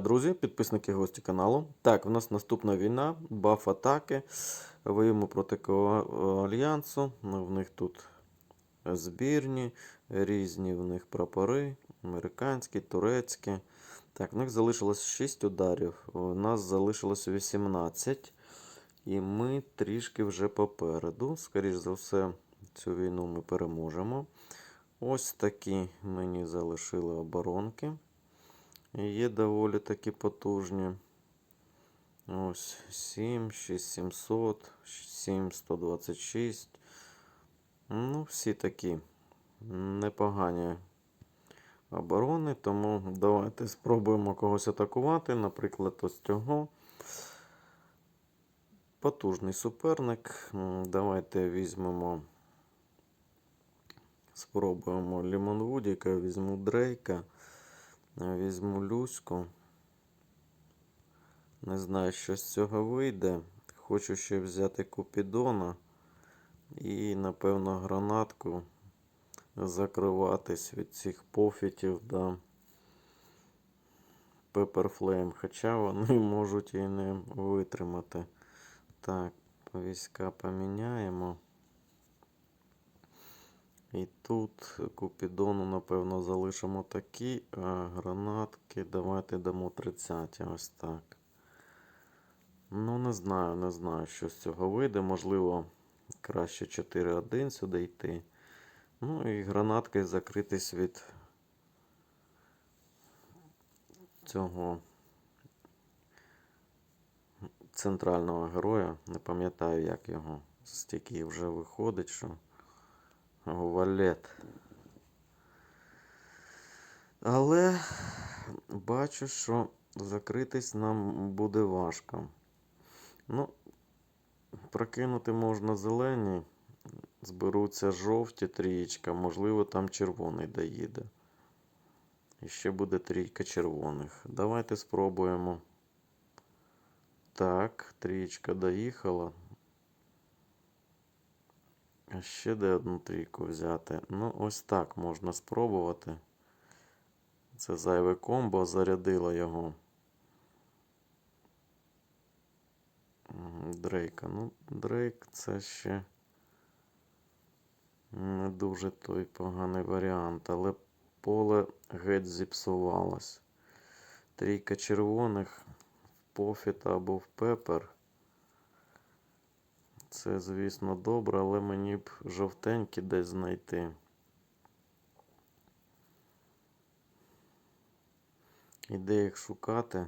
друзі, підписники гості каналу. Так, в нас наступна війна, баф атаки. Воюємо проти Альянсу. В них тут збірні, різні в них прапори, американські, турецькі. Так, в них залишилось 6 ударів. У нас залишилось 18. І ми трішки вже попереду. Скоріш за все, цю війну ми переможемо. Ось такі мені залишили оборонки. Є доволі таки потужні. Ось 7, 6700, 7126. Ну, всі такі непогані оборони, тому давайте спробуємо когось атакувати. Наприклад, ось цього. Потужний суперник. Давайте візьмемо. Спробуємо Лімон Вудіка, візьму Дрейка. Візьму Люську. Не знаю, що з цього вийде. Хочу ще взяти Купідона і, напевно, гранатку закриватись від цих пофітів да Пепперфлейм. Хоча вони можуть і не витримати. Так, війська поміняємо. І тут Купідону, напевно, залишимо такі, а гранатки давайте дамо 30. Ось так. Ну, не знаю, не знаю, що з цього вийде. Можливо, краще 4-1 сюди йти. Ну і гранаткою закритись від цього центрального героя. Не пам'ятаю, як його стільки вже виходить, що. Валет. Але бачу, що закритись нам буде важко. Ну, прокинути можна зелені, зберуться жовті трієчка, можливо, там червоний доїде. І ще буде трійка червоних. Давайте спробуємо. Так, трієчка доїхала. Ще де одну трійку взяти. Ну, ось так можна спробувати. Це зайве комбо зарядило його. Дрейка. Ну, Дрейк це ще не дуже той поганий варіант, але поле геть зіпсувалось. Трійка червоних в пофіта або в пепер. Це, звісно, добре, але мені б жовтенькі десь знайти. І де їх шукати?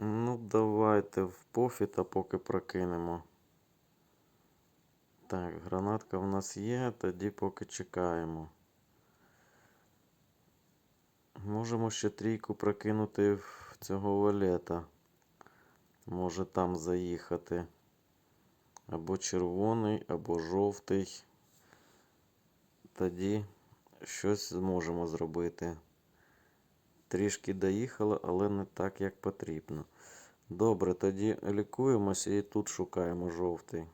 Ну, давайте в пофіта поки прокинемо. Так, гранатка в нас є, тоді поки чекаємо. Можемо ще трійку прокинути в цього валета. Може там заїхати. Або червоний, або жовтий. Тоді щось зможемо зробити. Трішки доїхало, але не так, як потрібно. Добре, тоді лікуємося і тут шукаємо жовтий.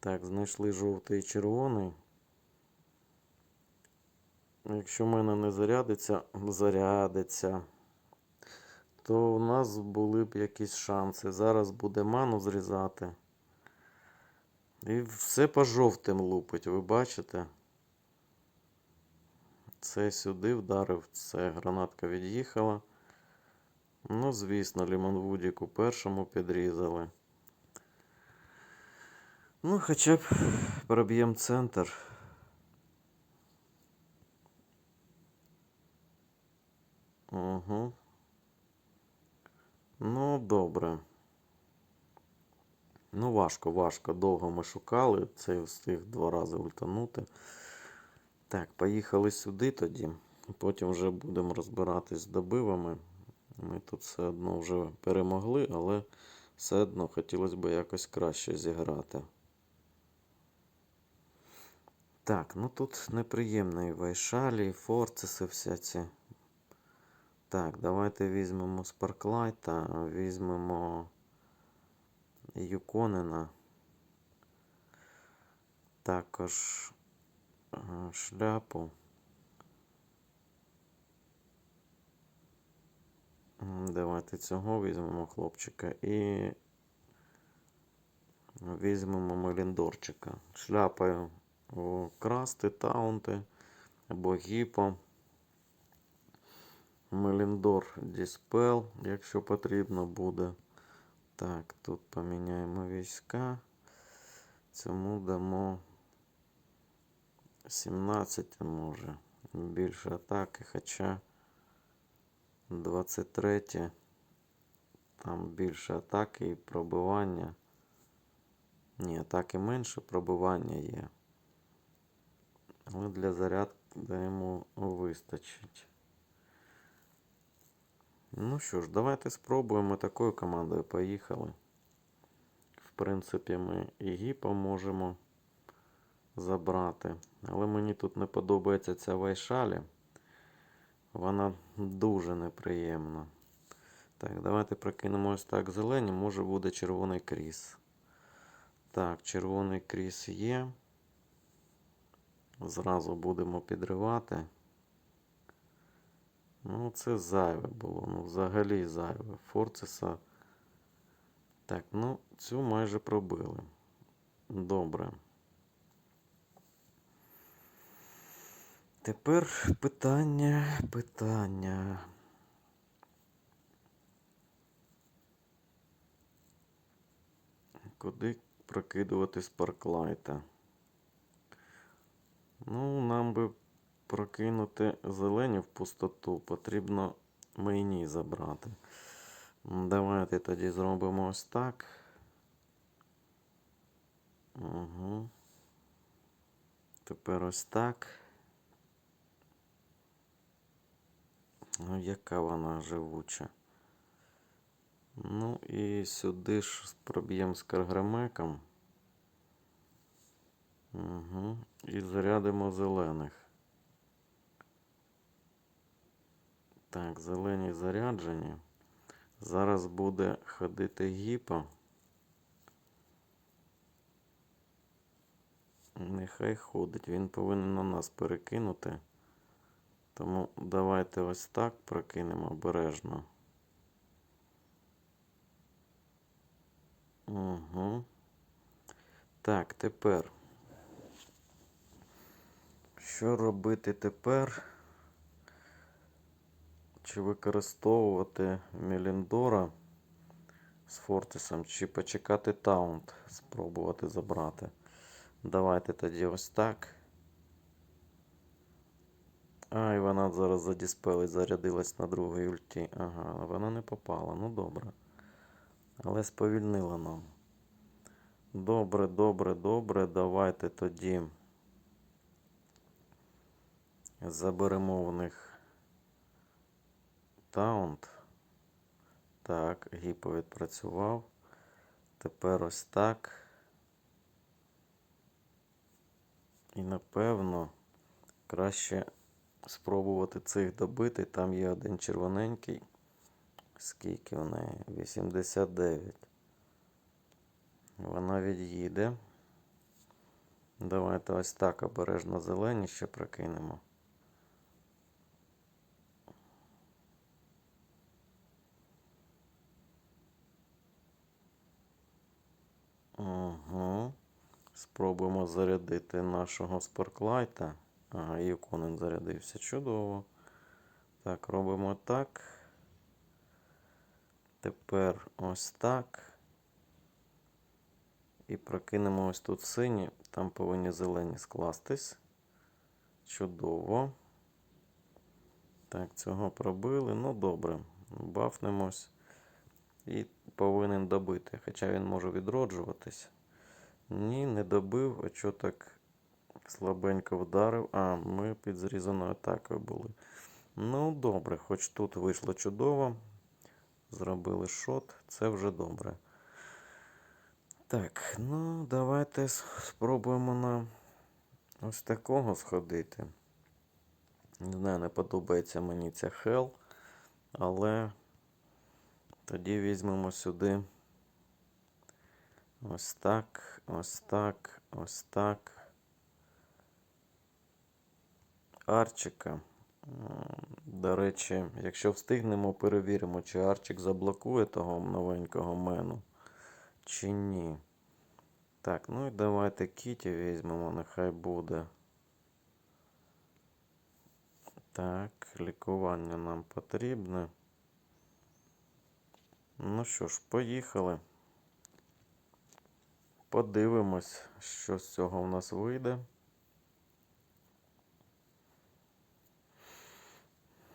Так, знайшли жовтий і червоний. Якщо в мене не зарядиться, зарядиться, то у нас були б якісь шанси. Зараз буде ману зрізати. І все по жовтим лупить, ви бачите? Це сюди вдарив, це гранатка від'їхала. Ну, звісно, Лімонвудік у першому підрізали. Ну, хоча б проб'ємо центр. Угу. Ну, добре. Ну, важко, важко. Довго ми шукали. Цей встиг два рази ультанути. Так, поїхали сюди тоді. Потім вже будемо розбиратись з добивами. Ми тут все одно вже перемогли, але все одно хотілося б якось краще зіграти. Так, ну тут неприємні вайшалі, форцеси вся ці. Так, давайте візьмемо Спарклайта, візьмемо Юконена. Також е, шляпу. Давайте цього візьмемо хлопчика і візьмемо Меліндорчика. Шляпаю о, красти, таунти або гіпо. Меліндор Діспел, якщо потрібно буде. Так, тут поміняємо війська. Цьому дамо 17 може. Більше атаки, хоча 23 там більше атаки і пробивання. Ні, атаки менше, пробивання є. Але для зарядки йому вистачить. Ну що ж, давайте спробуємо такою командою. Поїхали. В принципі, ми і гіпа можемо забрати. Але мені тут не подобається ця вайшалі. Вона дуже неприємна. Так, давайте прокинемо ось так зелені. Може буде червоний кріс. Так, червоний кріс є. Зразу будемо підривати. Ну, це зайве було. Ну, взагалі зайве. Форцеса. Так, ну, цю майже пробили. Добре. Тепер питання, питання. Куди прокидувати спарклайта? Ну, нам би прокинути зелені в пустоту. Потрібно мейні забрати. Давайте тоді зробимо ось так. Угу. Тепер ось так. Ну, яка вона живуча. Ну і сюди ж проб'ємо з карграмеком. Угу. І зарядимо зелених. Так, зелені заряджені. Зараз буде ходити гіпо. Нехай ходить. Він повинен на нас перекинути. Тому давайте ось так прокинемо обережно. Угу. Так, тепер. Що робити тепер? Чи використовувати Меліндора з Фортисом, чи почекати таунт, спробувати забрати. Давайте тоді ось так. А, і вона зараз задіспелить, зарядилась на другій ульті. Ага, вона не попала. Ну добре. Але сповільнила нам. Добре, добре, добре. Давайте тоді заберемо в них таунт. Так, гіпо відпрацював. Тепер ось так. І напевно краще спробувати цих добити. Там є один червоненький. Скільки в неї? 89. Вона від'їде. Давайте ось так обережно зелені ще прокинемо. Угу. Спробуємо зарядити нашого спарклайта. Ага, і зарядився. Чудово. Так, робимо так. Тепер ось так. І прокинемо ось тут сині. Там повинні зелені скластись. Чудово. Так, цього пробили. Ну, добре. Бафнемось. І повинен добити. Хоча він може відроджуватись. Ні, не добив. А що так слабенько вдарив? А, ми під зрізаною атакою були. Ну, добре, хоч тут вийшло чудово. Зробили шот, це вже добре. Так, ну давайте спробуємо на ось такого сходити. Не знаю, не подобається мені ця хел, але тоді візьмемо сюди ось так, ось так, ось так. Арчика. До речі, якщо встигнемо, перевіримо, чи Арчик заблокує того новенького мену, чи ні. Так, ну і давайте Кіті візьмемо, нехай буде. Так, лікування нам потрібне. Ну що ж, поїхали. Подивимось, що з цього в нас вийде.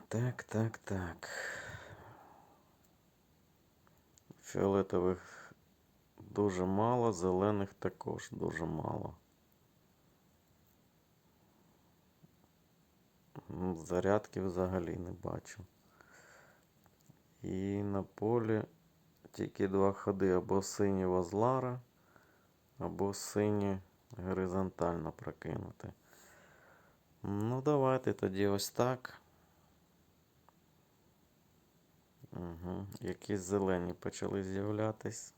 Так, так, так. Фіолетових дуже мало, зелених також дуже мало. Зарядки взагалі не бачу. І на полі тільки два ходи або сині Вазлара, або сині горизонтально прокинути. Ну, давайте тоді ось так. Угу. Якісь зелені почали з'являтись.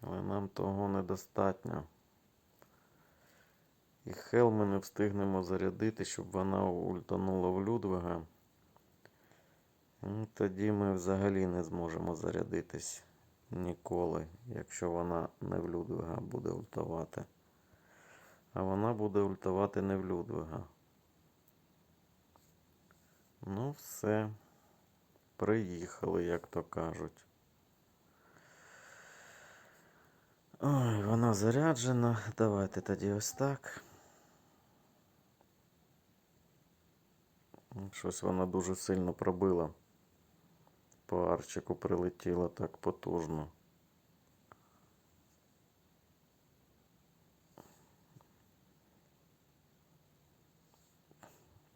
Але нам того недостатньо. І Хел ми не встигнемо зарядити, щоб вона ультанула в Людвига. Ну, Тоді ми взагалі не зможемо зарядитись ніколи, якщо вона не в Людвига буде ультувати. А вона буде ультувати не в Людвига. Ну, все. Приїхали, як то кажуть. Ой, вона заряджена. Давайте тоді ось так. Щось вона дуже сильно пробила. По арчику прилетіла так потужно.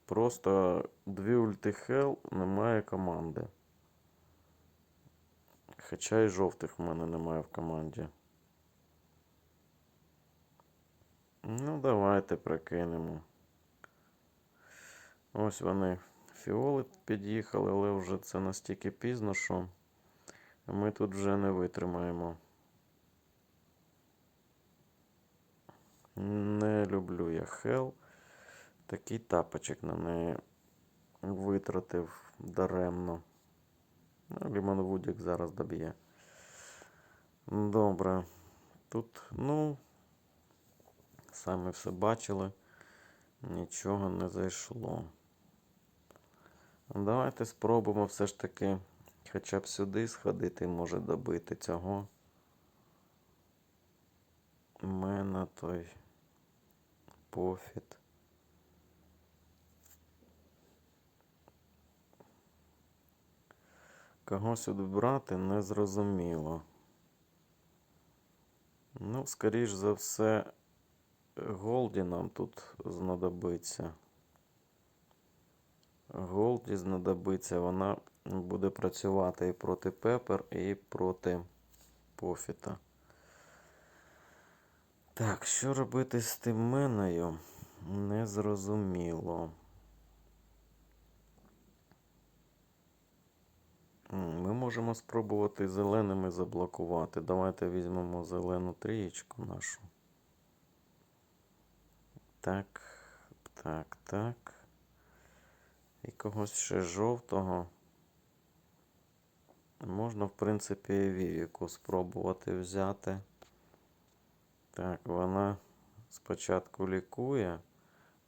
Просто дві ульти Хел немає команди. Хоча і жовтих в мене немає в команді. Ну, давайте прикинемо. Ось вони фіоли під'їхали, але вже це настільки пізно, що ми тут вже не витримаємо. Не люблю я Хел. Такий тапочок на неї витратив даремно. Ну, Лімон Вудік зараз доб'є. Добре. Тут, ну, самі все бачили. Нічого не зайшло. Давайте спробуємо все ж таки хоча б сюди сходити, може добити цього. Мена той пофіт. Кого сюди брати, не зрозуміло. Ну, скоріш за все, Голді нам тут знадобиться. Голді знадобиться, вона буде працювати і проти Пепер, і проти Пофіта. Так, що робити з тим меною? Незрозуміло. Ми можемо спробувати зеленими заблокувати. Давайте візьмемо зелену трієчку нашу. Так, так, так. І когось ще жовтого. Можна, в принципі, Вівіку спробувати взяти. Так, вона спочатку лікує,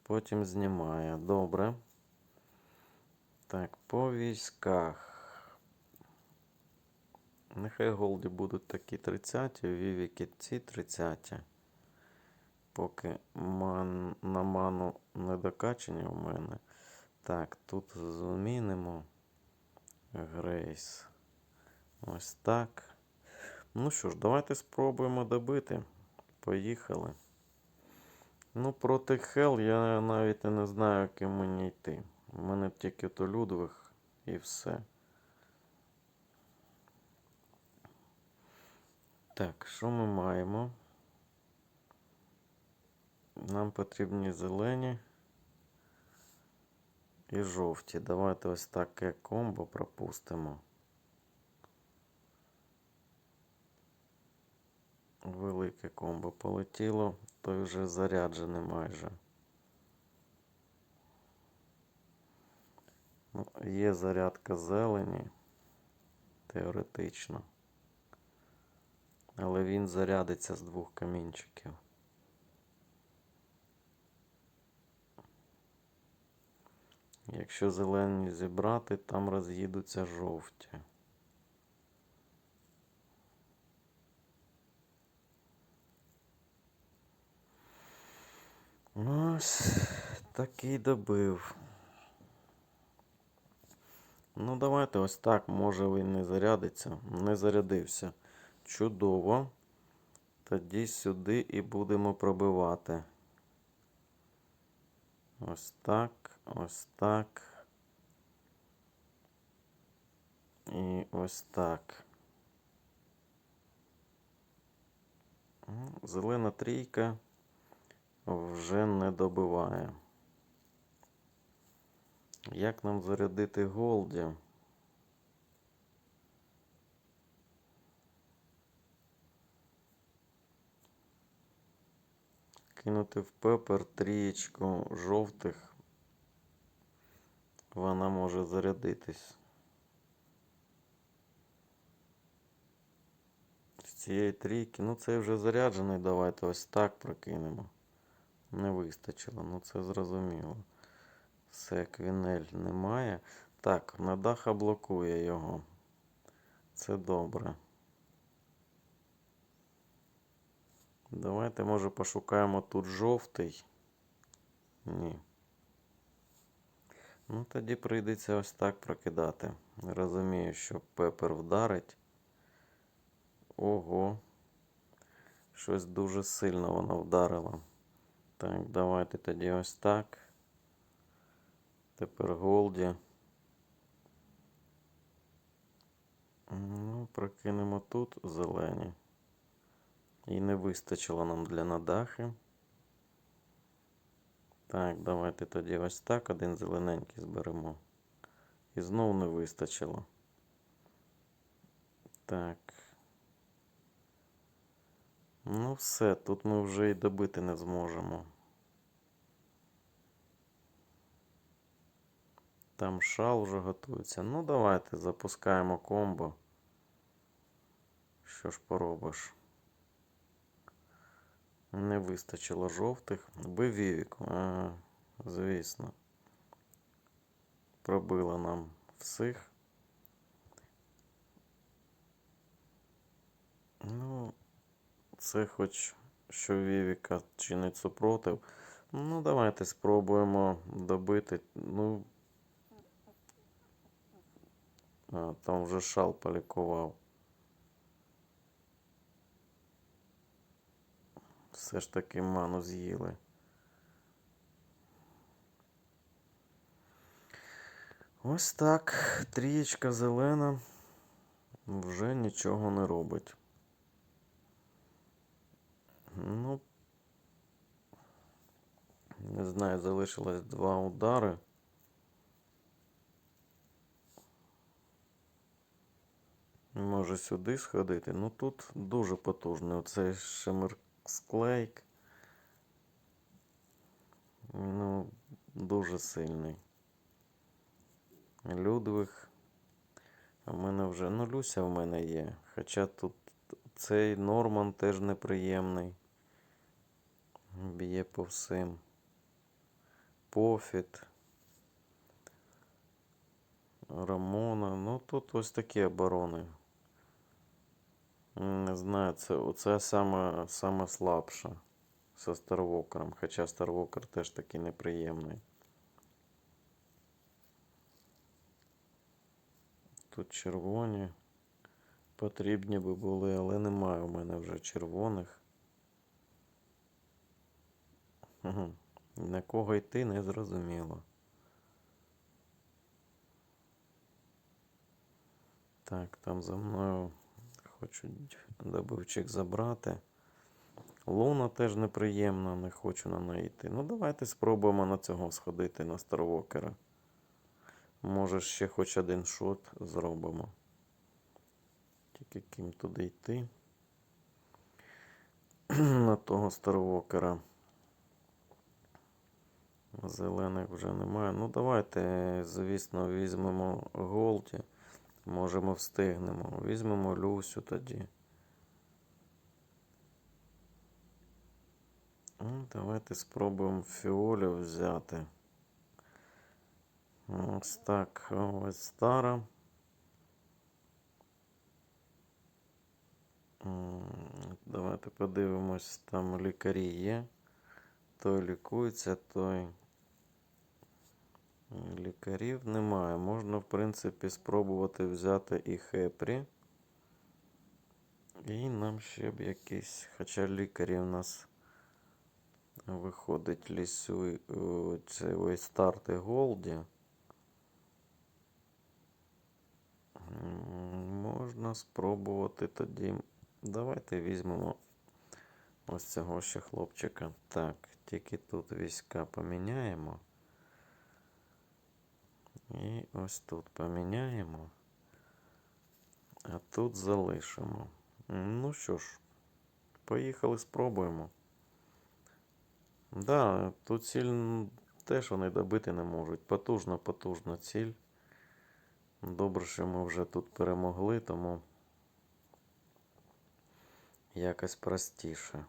потім знімає. Добре. Так, по військах. Нехай голді будуть такі 30, вівіки ці 30. Поки ман, на ману не докачені у мене. Так, тут змінимо Грейс. Ось так. Ну що ж, давайте спробуємо добити. Поїхали. Ну, проти Хел я навіть і не знаю, ким мені йти. У мене тільки то Людвиг і все. Так, що ми маємо? Нам потрібні зелені і жовті. Давайте ось таке комбо пропустимо. Велике комбо полетіло. той вже заряджений майже. Ну, є зарядка зелені, теоретично. Але він зарядиться з двох камінчиків. Якщо зелені зібрати, там роз'їдуться жовті. Ось такий добив. Ну, давайте ось так. Може він не зарядиться. Не зарядився. Чудово. Тоді сюди і будемо пробивати. Ось так, ось так. І ось так. Зелена трійка вже не добиває. Як нам зарядити голді? Кинути в пепер трієчку жовтих. Вона може зарядитись. З цієї трійки. Ну, цей вже заряджений. Давайте ось так прокинемо. Не вистачило, ну це зрозуміло. Все, квінель немає. Так, надаха блокує його. Це добре. Давайте, може, пошукаємо тут жовтий. Ні. Ну, тоді прийдеться ось так прокидати. Розумію, що пепер вдарить. Ого. Щось дуже сильно вона вдарила. Так, давайте тоді ось так. Тепер Голді. Ну, прокинемо тут зелені. І не вистачило нам для надахи. Так, давайте тоді ось так. Один зелененький зберемо. І знову не вистачило. Так. Ну, все, тут ми вже і добити не зможемо. Там шал вже готується. Ну, давайте запускаємо комбо. Що ж поробиш? Не вистачило жовтих. Би Вівік. Звісно. Пробило нам всіх. Ну, це хоч що Вівіка чинить супротив. Ну, давайте спробуємо добити. Ну. А, там вже шал полікував. Все ж таки ману з'їли. Ось так. Трієчка зелена вже нічого не робить. Ну, не знаю, залишилось два удари. Може сюди сходити. Ну тут дуже потужний. Оцей шимер склейк. Ну, дуже сильний. Людвиг. А в мене вже. Ну, Люся в мене є. Хоча тут цей Норман теж неприємний. Б'є по всім. Пофіт. Рамона. Ну, тут ось такі оборони. Не знаю, це оце саме, саме слабша зі Старвокером. Хоча Старвокер теж такий неприємний. Тут червоні. Потрібні би були, але немає у мене вже червоних. На кого йти не зрозуміло. Так, там за мною хочуть добивчик забрати. Луна теж неприємна, не хочу на неї йти. Ну, давайте спробуємо на цього сходити на Старвокера. Може, ще хоч один шот зробимо. Тільки ким туди йти. на того старвокера. Зелених вже немає. Ну, давайте, звісно, візьмемо Голді. Може, ми встигнемо. Візьмемо Люсю тоді. Ну, давайте спробуємо фіолю взяти. Ось так, ось стара. Давайте подивимось, там лікарі є. Той лікується, той. Лікарів немає. Можна, в принципі, спробувати взяти і хепрі. І нам ще б якийсь. Хоча лікарі у нас виходить лісу це ой, старти Голді. Можна спробувати тоді. Давайте візьмемо ось цього ще хлопчика. Так, тільки тут війська поміняємо. І ось тут поміняємо. А тут залишимо. Ну що ж, поїхали, спробуємо. Да, тут ціль теж вони добити не можуть. Потужна, потужна ціль. Добре, що ми вже тут перемогли, тому якось простіше.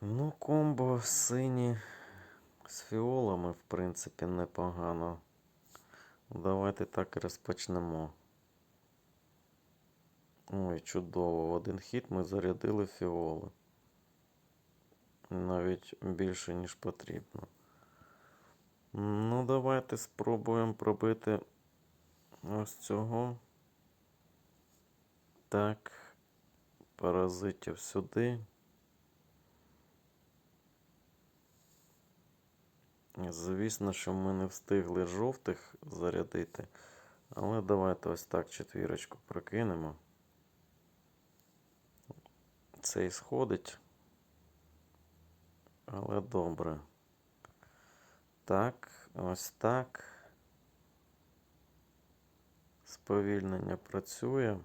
Ну, комбо сині з фіолами, в принципі, непогано. Давайте так і розпочнемо. Ой, чудово. В один хід ми зарядили фіоли. Навіть більше, ніж потрібно. Ну, давайте спробуємо пробити ось цього. Так. Паразитів сюди. Звісно, що ми не встигли жовтих зарядити. Але давайте ось так четвірочку прокинемо. Цей сходить. Але добре. Так, ось так. Сповільнення працює.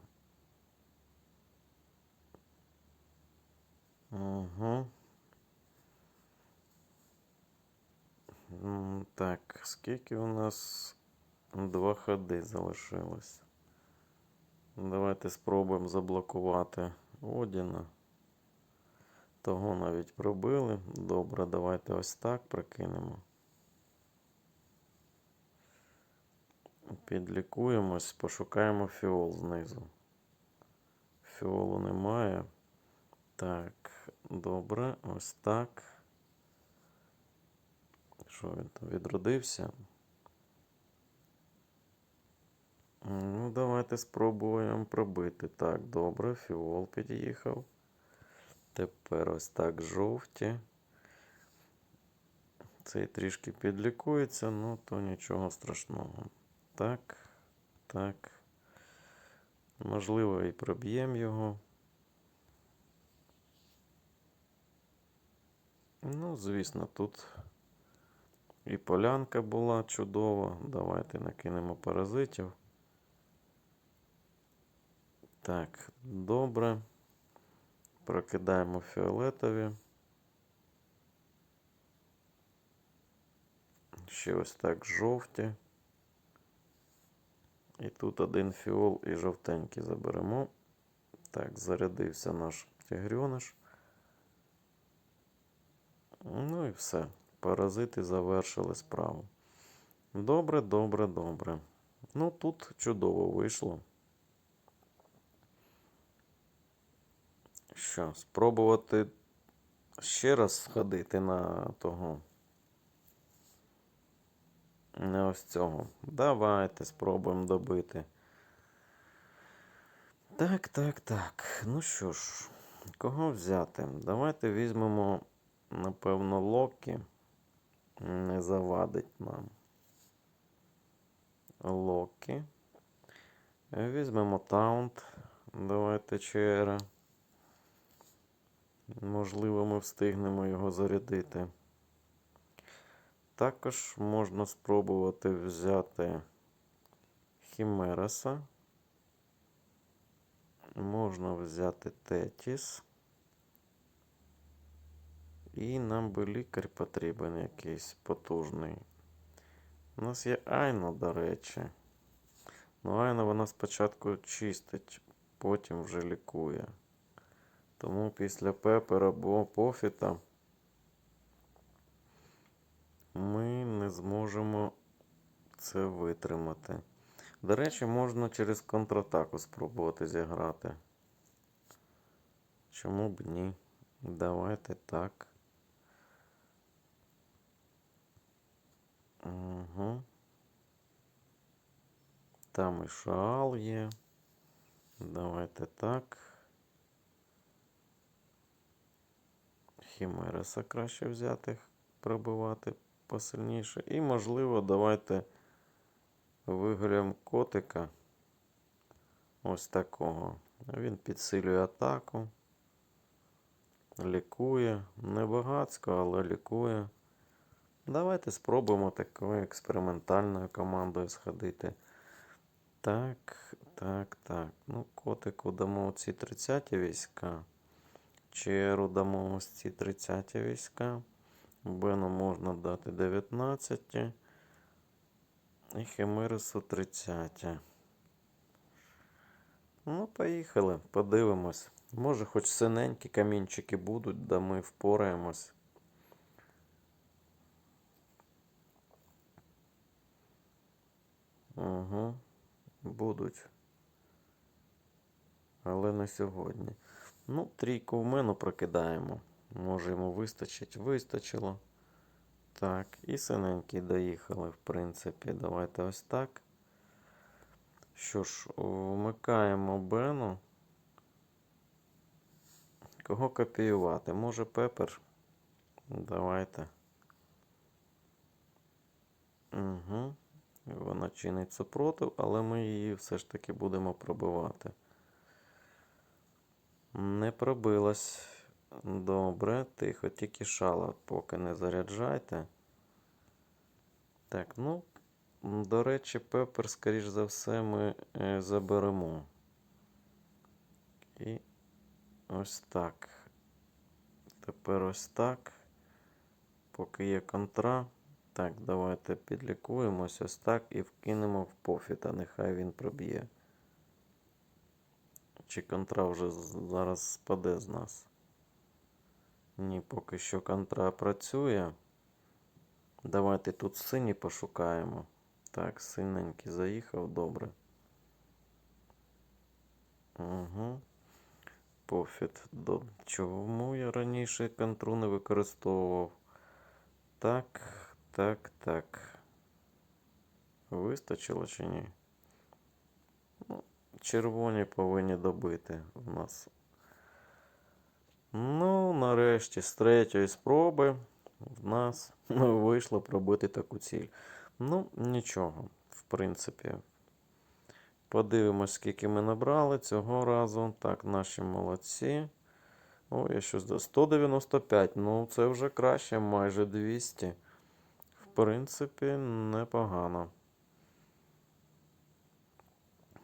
Угу. Так, скільки у нас два ходи залишилось? Давайте спробуємо заблокувати Одіна. Того навіть пробили. Добре, давайте ось так прикинемо. Підлікуємось, пошукаємо фіол знизу. Фіолу немає. Так, добре, ось так. Що він там відродився? Ну, давайте спробуємо пробити. Так, добре, фіол під'їхав. Тепер ось так жовті. Цей трішки підлікується, ну то нічого страшного. Так, так. Можливо, і проб'ємо його. Ну, звісно, тут і полянка була чудова. Давайте накинемо паразитів. Так, добре. Прокидаємо фіолетові. Ще ось так жовті. І тут один фіол і жовтенький заберемо. Так, зарядився наш тигрьониш. Ну і все. Паразити завершили справу. Добре, добре, добре. Ну, тут чудово вийшло. Що, спробувати ще раз сходити на того. На ось цього. Давайте спробуємо добити. Так, так, так. Ну що ж, кого взяти? Давайте візьмемо, напевно, Локі. Не завадить нам. Локі. Візьмемо Таунт. Давайте Чера. Можливо, ми встигнемо його зарядити. Також можна спробувати взяти Хімераса. Можна взяти Тетіс. І нам би лікар потрібен якийсь потужний. У нас є Айна, до речі. Ну, Айна вона спочатку чистить, потім вже лікує. Тому після пепера або пофіта ми не зможемо це витримати. До речі, можна через контратаку спробувати зіграти. Чому б ні? Давайте так. Угу. Там і шаал є. Давайте так. Хімереса краще взяти, пробивати посильніше. І, можливо, давайте виграємо котика. Ось такого. Він підсилює атаку. Лікує. Не багацько, але лікує. Давайте спробуємо такою експериментальною командою сходити. Так, так, так. Ну, котику дамо ці 30 війська. Черу дамо ось ці 30 війська. Бену можна дати 19. І Химерису 30. Ну, поїхали, подивимось. Може, хоч синенькі камінчики будуть, да ми впораємось. Угу. Будуть. Але не сьогодні. Ну, трійку в мене прокидаємо. Може йому вистачить. Вистачило. Так, і синенькі доїхали, в принципі. Давайте ось так. Що ж, вмикаємо Бену. Кого копіювати? Може пепер? Давайте. Угу. Вона чинить супротив, але ми її все ж таки будемо пробивати. Не пробилась. Добре, тихо, тільки шала, поки не заряджайте. Так, ну, до речі, пепер, скоріш за все, ми е, заберемо. І ось так. Тепер ось так. Поки є контра. Так, давайте підлікуємось ось так і вкинемо в пофіта. Нехай він проб'є. Чи контра вже зараз спаде з нас? Ні, поки що контра працює. Давайте тут синій пошукаємо. Так, синенький заїхав, добре. Угу. Пофіт. Чому я раніше контру не використовував? Так, так, так. Вистачило чи ні? Ну, червоні повинні добити в нас. Ну, нарешті, з третьої спроби в нас вийшло пробити таку ціль. Ну, нічого, в принципі. Подивимось, скільки ми набрали цього разу. Так, наші молодці. Ой, я щось до 195. Ну, це вже краще, майже 200. Принципі, непогано.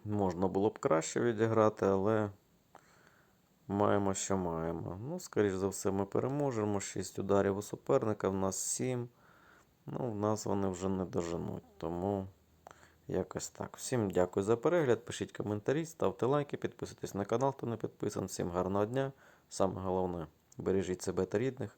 Можна було б краще відіграти, але маємо, що маємо. Ну, скоріш за все, ми переможемо. 6 ударів у суперника, в нас 7. Ну, в нас вони вже не доженуть. Тому якось так. Всім дякую за перегляд. Пишіть коментарі, ставте лайки, підписуйтесь на канал, хто не підписаний. Всім гарного дня. Саме головне, бережіть себе та рідних.